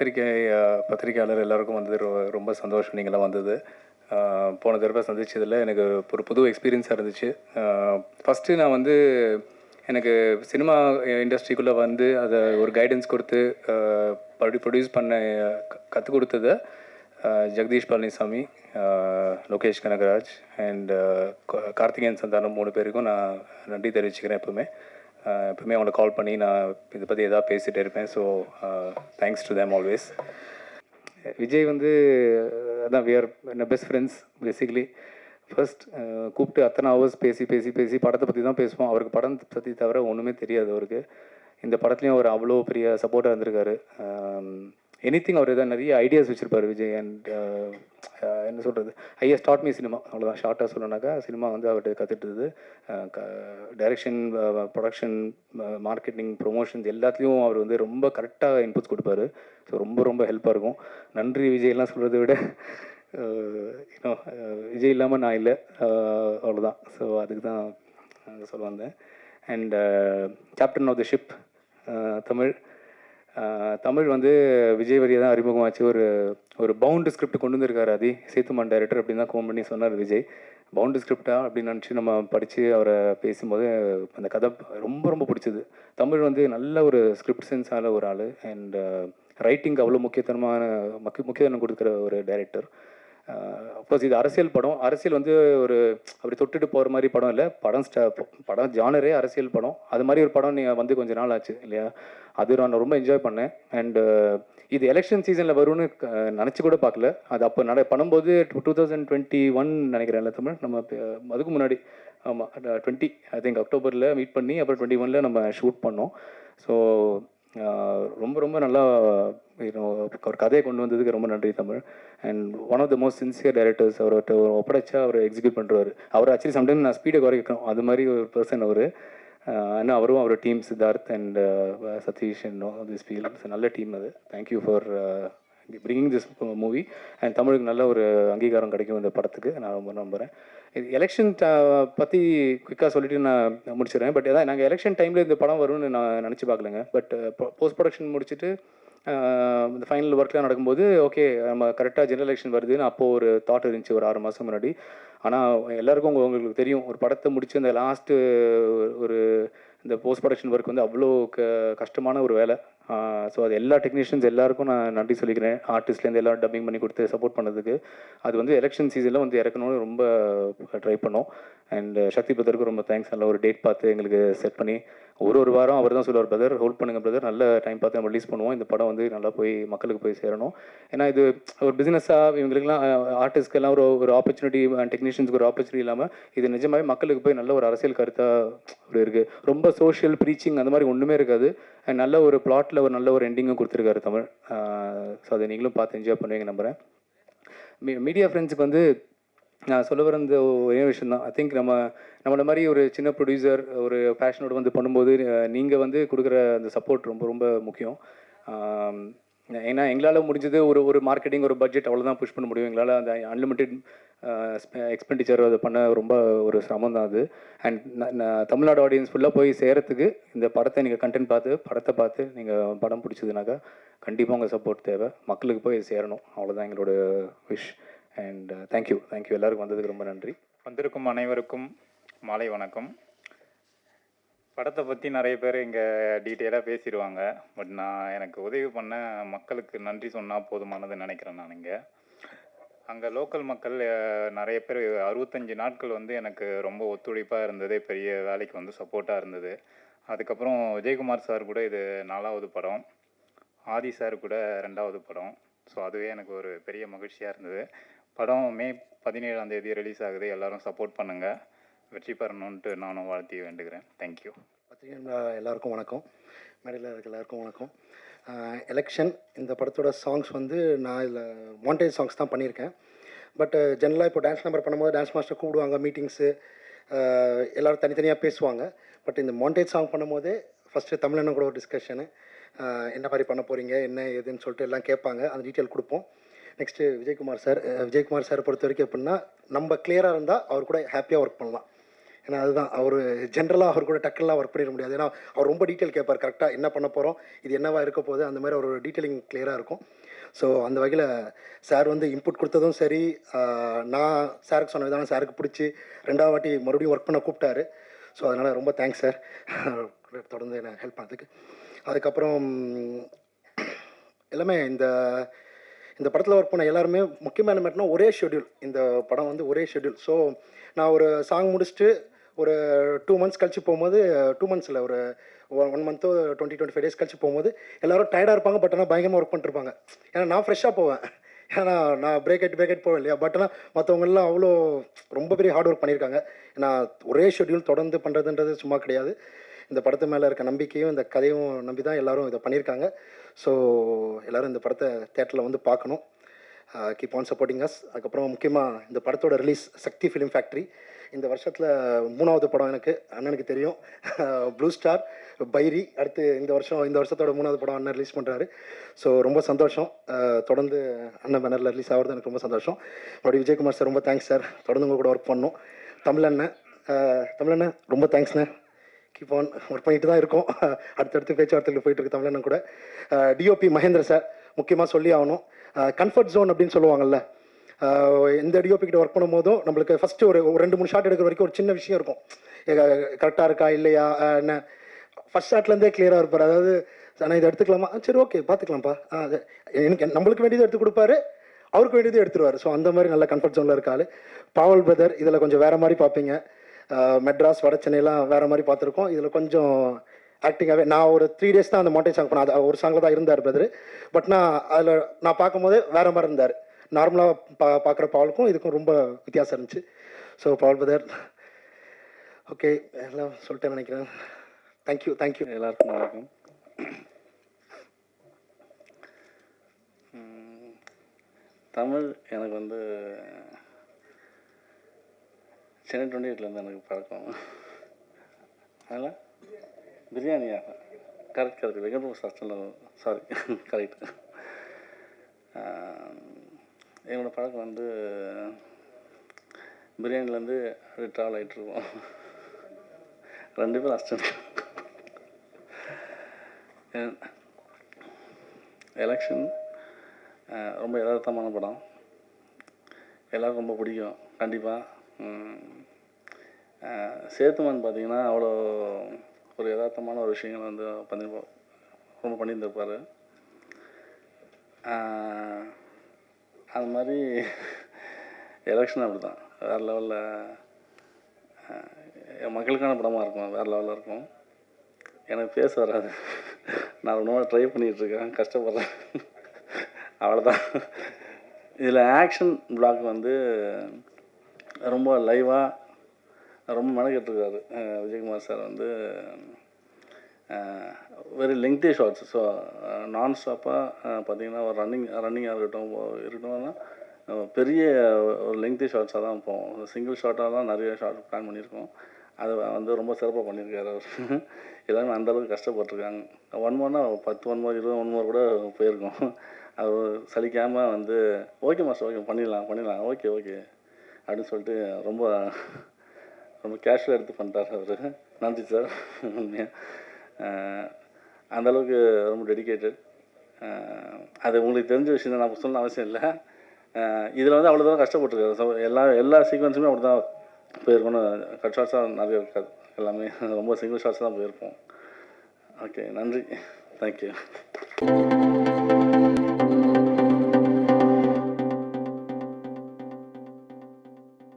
பத்திரிகை பத்திரிகையாளர் எல்லாருக்கும் வந்தது ரொ- ரொம்ப சந்தோஷம். நீங்களாம் வந்தது. போன தடவை சந்திச்சதில் எனக்கு ஒரு புது எக்ஸ்பீரியன்ஸாக இருந்துச்சு. ஃபஸ்ட்டு நான் வந்து எனக்கு சினிமா இண்டஸ்ட்ரிக்குள்ளே வந்து அதை ஒரு கைடன்ஸ் கொடுத்து ப்ரொடியூஸ் பண்ண கற்றுக் கொடுத்தது ஜெகதீஷ் பழனிசாமி லோகேஷ் கனகராஜ் அண்ட் கார்த்திகேயன் சந்தானம் மூணு பேருக்கும் நான் நன்றி தெரிவிச்சுக்கிறேன் எப்பவுமே. எப்பவுமே அவங்கள கால் பண்ணி நான் இதை பற்றி எதாவது பேசிகிட்டே இருப்பேன். So thanks to them always Vijay வந்து அதான் அதான் என்ன பெஸ்ட் ஃப்ரெண்ட்ஸ் பேசிக்லி ஃபர்ஸ்ட் கூப்பிட்டு அத்தனை ஹவர்ஸ் பேசி பேசி பேசி படத்தை பற்றி தான் பேசுவோம். அவருக்கு படம் பற்றி தவிர ஒன்றுமே தெரியாது அவருக்கு. இந்த படத்துலையும் அவர் அவ்வளோ பெரிய சப்போர்ட்டாக இருந்திருக்காரு. Um, எனி திங் அவர் எதாவது நிறைய ஐடியாஸ் வச்சுருப்பார் விஜய் அண்ட் uh, uh, என்ன சொல்கிறது ஐயா ஸ்டார்ட் மீ சினிமா அவ்வளோதான் ஷார்ட்டாக சொல்லணுனாக்கா சினிமா வந்து அவர்கிட்ட கற்றுட்டுது க டைரக்ஷன் ப்ரொடக்ஷன் மார்க்கெட்டிங் ப்ரொமோஷன்ஸ் எல்லாத்துலேயும் அவர் வந்து ரொம்ப கரெக்டாக இன்புட்ஸ் கொடுப்பாரு. ஸோ ரொம்ப ரொம்ப ஹெல்ப்பாக இருக்கும். நன்றி விஜய்லாம் சொல்கிறத விட இன்னும் விஜய் இல்லாமல் நான் இல்லை. அவ்வளோதான் ஸோ அதுக்கு தான் சொல்ல வந்தேன். And captain of the ship Tamil. Tamil வந்து விஜய் வரியை தான் அறிமுகமாச்சு. ஒரு ஒரு பவுண்டு ஸ்கிரிப்ட் கொண்டு வந்திருக்காரு அதி சேத்துமான் டைரக்டர் அப்படின்னு தான் பண்ணி சொன்னார் விஜய். பவுண்டு ஸ்கிரிப்டா அப்படின்னு நினச்சி நம்ம படித்து அவரை பேசும்போது அந்த கதை ரொம்ப ரொம்ப பிடிச்சது. தமிழ் வந்து நல்ல ஒரு ஸ்கிரிப்ட் சென்ஸான ஒரு ஆள். அண்ட் ரைட்டிங் uh, அவ்வளோ முக்கியத்தனமான முக்கிய முக்கியத்துவம் கொடுக்குற ஒரு டைரக்டர் அப்கோர்ஸ் இது அரசியல் படம். அரசியல் வந்து ஒரு அப்படி தொட்டுட்டு போகிற மாதிரி படம் இல்லை. படம் ஸ்ட படம் ஜானரே அரசியல் படம். அது மாதிரி ஒரு படம் நீங்கள் வந்து கொஞ்ச நாள் ஆச்சு இல்லையா? அது நான் ரொம்ப என்ஜாய் பண்ணேன். அண்டு இது எலெக்ஷன் சீசனில் வரும்னு நினச்சி கூட பார்க்கல. அது அப்போ நட பண்ணும்போது டூ தௌசண்ட் டுவெண்ட்டி ஒன் நினைக்கிறேன் தமிழ். நம்ம அதுக்கு முன்னாடி ஆமாம் டுவெண்ட்டி ஐ திங்க் அக்டோபரில் மீட் பண்ணி அப்புறம் டுவெண்ட்டி ஒனில் நம்ம ஷூட் பண்ணோம். ஸோ ரொம்ப ரொம்ப நல்லா அவர் கதையை கொண்டு வந்ததுக்கு ரொம்ப நன்றி Tamil. And one of the most sincere directors அவர்கிட்ட ஒரு ஒப்படைச்சா அவர் எக்ஸிக்யூட் பண்ணுறாரு அவர் ஆக்சுவலி சம்டைம் நான் ஸ்பீடை குறைக்கணும். அது மாதிரி ஒரு பர்சன் அவர். ஆனால் அவரும் அவர் team Siddharth and uh, Sathish and this feel நல்ல டீம் அது. Thank you for bringing this movie and தமிழுக்கு நல்ல ஒரு அங்கீகாரம் கிடைக்கும் இந்த படத்துக்கு. நான் ரொம்ப நம்புகிறேன் இது எலெக்ஷன் பற்றி குயிக்காக சொல்லிட்டு நான் முடிச்சிடுறேன். பட் அதான் நாங்கள் எலெக்ஷன் டைமில் இந்த படம் வரும்னு நான் நினச்சி பார்க்கலங்க. பட் போஸ்ட் uh, ப்ரொடக்ஷன் முடிச்சுட்டு இந்த ஃபைனல் ஒர்க்லாம் நடக்கும்போது ஓகே நம்ம கரெக்டாக ஜெனரல் எலெக்ஷன் வருதுன்னு அப்போது ஒரு தாட் இருந்துச்சு ஒரு ஆறு மாதம் முன்னாடி. ஆனால் எல்லாருக்கும் உங்களுக்கு தெரியும் ஒரு படத்தை முடிச்சு அந்த லாஸ்ட்டு ஒரு இந்த போஸ்ட் ப்ரொடக்ஷன் ஒர்க் வந்து அவ்வளோ க கஷ்டமான ஒரு வேலை. ஸோ அது எல்லா டெக்னீஷியன்ஸ் எல்லாருக்கும் நான் நன்றி சொல்லிக்கிறேன். ஆர்டிஸ்ட்லேருந்து எல்லாம் டப்பிங் பண்ணி கொடுத்து சப்போர்ட் பண்ணதுக்கு. அது வந்து எலெக்ஷன் சீசனில் வந்து இறக்கணும்னு ரொம்ப ட்ரை பண்ணோம். அண்ட் சக்தி பிரதருக்கு ரொம்ப தேங்க்ஸ் நல்ல ஒரு டேட் பார்த்து எங்களுக்கு செட் பண்ணி ஒரு ஒரு வாரம் அவர் தான் சொல்லுவார் பிரதர் ஹோல்ட் பண்ணுங்க பிரதர் நல்ல டைம் பார்த்து நம்ம ரிலீஸ் பண்ணுவோம். இந்த படம் வந்து நல்லா போய் மக்களுக்கு போய் சேரணும். ஏன்னா இது ஒரு பிஸ்னஸாக இவங்களுக்குலாம் ஆர்டிஸ்ட்கெல்லாம் ஒரு ஒரு ஆப்பர்ச்சுனிட்டி டெக்னீஷியன்ஸ்க்கு ஒரு ஆப்பர்ச்சுனிட்டி இல்லாமல் இது நிஜமாவே மக்களுக்கு போய் நல்ல ஒரு அரசியல் கருத்தாக ஒரு இருக்குது ரொம்ப சோஷியல் ப்ரீச்சிங் அந்த மாதிரி ஒன்றுமே இருக்காது. நல்ல ஒரு பிளாட்டில் ஒரு நல்ல ஒரு எண்டிங்கும் கொடுத்துருக்காரு தமிழ். ஸோ அதை நீங்களும் பார்த்து என்ஜாய் பண்ணுவீங்க நம்புகிறேன் மீ மீடியா ஃப்ரெண்ட்ஸுக்கு வந்து நான் சொல்ல வர இந்த ஒரே விஷயம் தான் ஐ திங்க் நம்ம நம்மளை மாதிரி ஒரு சின்ன ப்ரொடியூசர் ஒரு பேஷனோட வந்து பண்ணும்போது நீங்கள் வந்து கொடுக்குற அந்த சப்போர்ட் ரொம்ப ரொம்ப முக்கியம். ஏன்னா எங்களால் முடிஞ்சது ஒரு ஒரு மார்க்கெட்டிங் ஒரு பட்ஜெட் அவ்வளோதான் புஷ் பண்ண முடியும். எங்களால் அந்த அன்லிமிட்டெட் எக்ஸ்பெண்டிச்சர் அதை பண்ண ரொம்ப ஒரு சிரமம் தான் அது. அண்ட் தமிழ்நாடு ஆடியன்ஸ் ஃபுல்லாக போய் சேரத்துக்கு இந்த படத்தை நீங்கள் கண்டென்ட் பார்த்து படத்தை பார்த்து நீங்கள் படம் பிடிச்சதுனாக்கா கண்டிப்பாக உங்கள் சப்போர்ட் தேவை. மக்களுக்கு போய் சேரணும். அவ்வளோதான் எங்களோட விஷ் அண்ட் தேங்க்யூ தேங்க்யூ எல்லாருக்கும் வந்ததுக்கு ரொம்ப நன்றி. வந்திருக்கும் அனைவருக்கும் மாலை வணக்கம். படத்தை பற்றி நிறைய பேர் இங்கே டீட்டெயிலாக பேசிடுவாங்க. பட் நான் எனக்கு உதவி பண்ண மக்களுக்கு நன்றி சொன்னால் போதுமானது நினைக்கிறேன் நான் இங்கே. அங்கே லோக்கல் மக்கள் நிறைய பேர் அறுபத்தஞ்சு நாட்கள் வந்து எனக்கு ரொம்ப ஒத்துழைப்பாக இருந்தது. பெரிய வேலைக்கு வந்து சப்போர்ட்டாக இருந்தது. அதுக்கப்புறம் விஜயகுமார் சார் கூட இது நாலாவது படம். ஆதி சார் கூட ரெண்டாவது படம். ஸோ அதுவே எனக்கு ஒரு பெரிய மகிழ்ச்சியாக இருந்தது. படம் மே பதினேழாம் தேதி ரிலீஸ் ஆகுது. எல்லாரும் சப்போர்ட் பண்ணுங்கள் வெற்றி பெறணுன்ட்டு நானும் வாழ்த்தி வேண்டுகிறேன். தேங்க்யூ பத்திரிகை எல்லாருக்கும் வணக்கம். மேடையில் இருக்க எல்லாருக்கும் வணக்கம். எலெக்ஷன் இந்த படத்தோட சாங்ஸ் வந்து நான் இதில் மாண்டேஜ் சாங்ஸ் தான் பண்ணியிருக்கேன். பட் ஜென்ரலாக இப்போ டான்ஸ் நம்பர் பண்ணும்போது டான்ஸ் மாஸ்டர் கூப்பிடுவாங்க மீட்டிங்ஸு எல்லோரும் தனித்தனியாக பேசுவாங்க. பட் இந்த மாண்டேஜ் சாங் பண்ணும்போதே ஃபஸ்ட்டு தமிழனும் கூட ஒரு டிஸ்கஷனு என்ன மாதிரி பண்ண போகிறீங்க என்ன ஏதுன்னு சொல்லிட்டு எல்லாம் கேட்பாங்க. அந்த டீட்டெயில் கொடுப்போம். Next Vijayakumar sir Vijayakumar sir பொறுத்த வரைக்கும் எப்படின்னா நம்ம கிளியராக இருந்தால் அவர் கூட ஹாப்பியாக ஒர்க் பண்ணலாம். ஏன்னா அதுதான். அவர் ஜென்ரலாக அவர் கூட டக்குலாம் ஒர்க் பண்ணிட முடியாது. ஏன்னா அவர் ரொம்ப டீட்டெயில் கேட்பார் கரெக்டாக என்ன பண்ண போகிறோம் இது என்னவா இருக்க போகுது அந்த மாதிரி ஒரு டீட்டெயிலிங் கிளியராக இருக்கும். ஸோ அந்த வகையில் சார் வந்து இன்புட் கொடுத்ததும் சரி. நான் சாருக்கு சொன்ன விதம் சாருக்கு பிடிச்சி ரெண்டாவது வாட்டி மறுபடியும் ஒர்க் பண்ண கூப்பிட்டாரு. ஸோ அதனால் ரொம்ப தேங்க்ஸ் சார் தொடர்ந்து என்ன ஹெல்ப் பண்ணதுக்கு. அதுக்கப்புறம் எல்லாமே இந்த இந்த படத்தில் ஒர்க் பண்ண எல்லாருமே முக்கியமான மேட்னா ஒரே ஷெட்யூல் இந்த படம் வந்து ஒரே ஷெட்யூல் ஸோ நான் ஒரு சாங் முடிச்சுட்டு ஒரு டூ மந்த்ஸ் கழிச்சு போகும்போது டூ மந்த்ஸில் ஒரு ஒன் மந்த்தோ டுவெண்ட்டி டுவெண்ட்டி ஃபைவ் டேஸ் கழிச்சு போகும்போது எல்லாரும் டயர்டாக இருப்பாங்க பட் ஆனால் பயங்கரமாக ஒர்க் பண்ணிருப்பாங்க. ஏன்னா நான் ஃப்ரெஷ்ஷாக போவேன். ஏன்னா நான் பிரேக் அட் பிரேக் அட் போவேன் இல்லையா? பட் ஆனால் மற்றவங்கெல்லாம் அவ்வளோ ரொம்ப பெரிய ஹார்ட் ஒர்க் பண்ணியிருக்காங்க ஏன்னா ஒரே ஷெட்யூல் தொடர்ந்து பண்ணுறதுன்றது சும்மா கிடையாது. இந்த படத்து மேலே இருக்க நம்பிக்கையும் இந்த கதையும் நம்பி தான் எல்லோரும் இதை பண்ணியிருக்காங்க. ஸோ எல்லோரும் இந்த படத்தை தேட்டரில் வந்து பார்க்கணும். கீப் ஆன் சப்போர்ட்டிங் அஸ் அதுக்கப்புறம் முக்கியமாக இந்த படத்தோட ரிலீஸ் சக்தி ஃபிலிம் ஃபேக்ட்ரி இந்த வருஷத்தில் மூணாவது படம் எனக்கு அண்ணனுக்கு தெரியும். ப்ளூ ஸ்டார் பைரி அடுத்து இந்த வருஷம் இந்த வருஷத்தோட மூணாவது படம் அண்ணன் ரிலீஸ் பண்ணுறாரு ஸோ ரொம்ப சந்தோஷம். Uh, தொடர்ந்து அண்ணன் பேனரில் ரிலீஸ் ஆகிறது எனக்கு ரொம்ப சந்தோஷம். மறுபடியும் விஜயகுமார் சார் ரொம்ப தேங்க்ஸ் சார் தொடர்ந்து உங்கள் கூட ஒர்க் பண்ணோம் தமிழண்ணன் அஹ், uh, தமிழண்ணன் ரொம்ப தேங்க்ஸ்ண்ணே கீப் ஆன் ஒர்க் பண்ணிட்டு தான் இருக்கோம். அடுத்தடுத்து பேச்சுவார்த்தைகள் போயிட்டு இருக்கு தமிழண்ணன் கூட. டிஓபி மகேந்திர சார் முக்கியமாக சொல்லி ஆகணும். கம்ஃபர்ட் ஜோன் அப்படின்னு சொல்லுவாங்கல்ல. எந்த டிஓபி கிட்ட ஒர்க் பண்ணும்போதும் நம்மளுக்கு ஃபஸ்ட்டு ஒரு ரெண்டு மூணு ஷாட் எடுக்கிற வரைக்கும் ஒரு சின்ன விஷயம் இருக்கும். கரெக்டாக இருக்கா இல்லையா என்ன. ஃபஸ்ட் ஷாட்லேருந்தே கிளியராக இருப்பார். அதாவது நான் இதை எடுத்துக்கலாமா? சரி ஓகே பார்த்துக்கலாம்ப்பா எனக்கு நம்மளுக்கு வேண்டியது எடுத்து கொடுப்பாரு. அவருக்கு வேண்டியது எடுத்துருவார். ஸோ அந்த மாதிரி நல்ல கம்ஃபர்ட் ஜோனில் இருக்காள் பாவல் பிரதர் இதில் கொஞ்சம் வேறு மாதிரி பார்ப்பீங்க மெட்ராஸ் வட வேறு மாதிரி பார்த்துருக்கோம். இதில் கொஞ்சம் ஆக்டிங்காகவே நான் ஒரு த்ரீ டேஸ் தான் அந்த மாட்டை சாங் பண்ணேன் அது ஒரு சாங்கில் தான் இருந்தார் பிரதர் பட் நான் அதில் நான் பார்க்கும்போது வேறு மாதிரி இருந்தார். நார்மலாக பா பார்க்குற பாவலுக்கும் இதுக்கும் ரொம்ப வித்தியாசம் இருந்துச்சு. ஸோ பாவல் பிரதர் ஓகே எல்லாம் சொல்லிட்டேன் நினைக்கிறேன். தேங்க்யூ தேங்க்யூ எல்லாருக்கும் வணக்கம். தமிழ் எனக்கு வந்து சென்னை டுவெண்ட்டி எயிட்லேருந்து எனக்கு பழக்கம். அதனால் பிரியாணியா? கரெக்ட் கரெக்ட் வெங்கட்பிரபு சாஸ்திரம் சாரி கரெக்ட் என்னோடய பழக்கம் வந்து பிரியாணிலேருந்து அப்படியே ட்ராவல் ஆகிட்டுருக்கோம் ரெண்டு பேரும் அஸ்டன் எலெக்ஷன் ரொம்ப யதார்த்தமான படம். எல்லாருக்கும் ரொம்ப பிடிக்கும் கண்டிப்பாக சேத்துமான் பார்த்தீங்கன்னா அவ்வளோ ஒரு யதார்த்தமான ஒரு விஷயங்கள் வந்து பண்ணி ரொம்ப பண்ணியிருந்திருப்பார். அது மாதிரி எலெக்ஷன் அப்படி தான் வேறு லெவலில் என் மக்களுக்கான படமாக இருக்கும் வேறு லெவலில் இருக்கும். எனக்கு பேச வராது. நான் ரொம்ப ட்ரை பண்ணிகிட்ருக்கேன் கஷ்டப்படுறேன். அவ்வளோதான் இதில் ஆக்ஷன் பிளாக் வந்து ரொம்ப லைவாக ரொம்ப மெனக்கெட்டுருக்காரு விஜயகுமார் சார் வந்து வெரி லெங்க்தி ஷார்ட்ஸ் ஸோ நான் ஸ்டாப்பாக பார்த்தீங்கன்னா ஒரு ரன்னிங் ரன்னிங்காக இருக்கட்டும் இருக்கட்டும்னா பெரிய ஒரு லெங்க்தி ஷார்ட்ஸாக தான் போவோம். சிங்கிள் ஷார்ட்டாக தான் நிறைய ஷார்ட் பிளான் பண்ணியிருக்கோம். அதை வந்து ரொம்ப சிறப்பாக பண்ணியிருக்காரு அவர். எல்லாமே அந்தளவுக்கு கஷ்டப்பட்டிருக்காங்க. ஒன் மோர்னா பத்து ஒன் மோர் இருபது ஒன் மோர் கூட போயிருக்கோம். அது சலிக்காமல் வந்து ஓகே மாஸ்டர் ஓகே பண்ணிடலாம் பண்ணிடலாம். ஓகே ஓகே அப்படின்னு சொல்லிட்டு ரொம்ப ரொம்ப கேஷுவலாக எடுத்து பண்ணிட்டார் அவர். நன்றி சார் உண்மையாக அந்தளவுக்கு ரொம்ப டெடிக்கேட்டட் அது உங்களுக்கு தெரிஞ்ச விஷயம் தான் நான் சொல்லணும் அவசியம் இல்லை. இதில் வந்து அவ்வளோ தூரம் கஷ்டப்பட்டுருக்காரு. ஸோ எல்லா எல்லா சீக்வன்ஸுமே அப்படி தான் போயிருக்கணும் கட் ஷார்ட்ஸாக நிறைய இருக்காது. எல்லாமே ரொம்ப சிங்கிள் ஷார்ட்ஸ் தான் போயிருப்போம். ஓகே நன்றி. தேங்க்யூ